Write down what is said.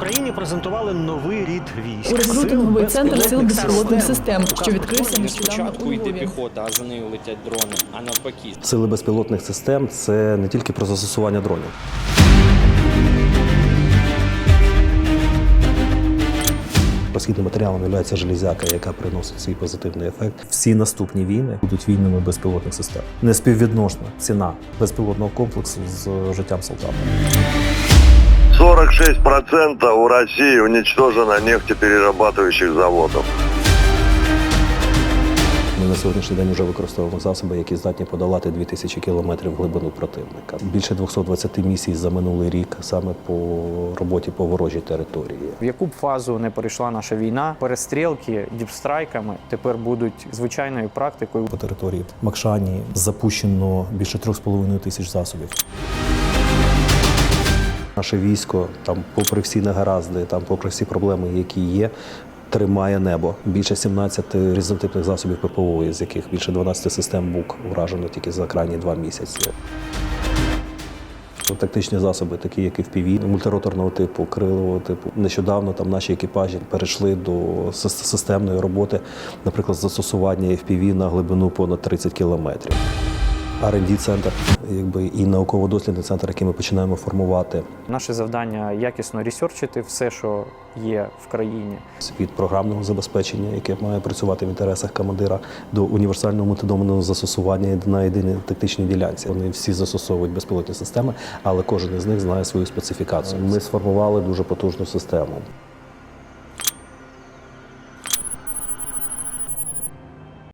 Україні презентували новий рід військ. У рекрутинговий центр сил безпілотних систем, що відкрився нещодавно спочатку у йде Львові. піхота, а за нею летять дрони, а навпаки. Сили безпілотних систем це не тільки про застосування дронів. Розхідним матеріалом є железяка, яка приносить свій позитивний ефект. Всі наступні війни будуть війнами безпілотних систем. Неспіввідносна ціна безпілотного комплексу з життям солдата. 46% у России уничтожено нефтеперерабатывающих заводов. Ми на сьогоднішній день вже використовуємо засоби, які здатні подолати 2000 кілометрів глибину противника. Більше 220 місій за минулий рік саме по роботі по ворожій території. В яку б фазу не перейшла наша війна, перестрілки діпстрайками тепер будуть звичайною практикою. По території Макшані запущено більше 3,5 тисяч засобів. Наше військо, там, попри всі негаразди, там, попри всі проблеми, які є, тримає небо. Більше 17 різнотипних засобів ППО, з яких більше 12 систем БУК вражено тільки за крайні два місяці. Тактичні засоби, такі як і FPV, мультироторного типу, крилового типу. Нещодавно там наші екіпажі перейшли до системної роботи, наприклад, застосування FPV на глибину понад 30 кілометрів. R&D центр, якби і науково-дослідний центр, який ми починаємо формувати Наше завдання якісно ресерчити все, що є в країні. від програмного забезпечення, яке має працювати в інтересах командира, до універсального мультидоменного застосування на єдиній тактичній ділянці. Вони всі застосовують безпілотні системи, але кожен із них знає свою специфікацію. Ми сформували дуже потужну систему.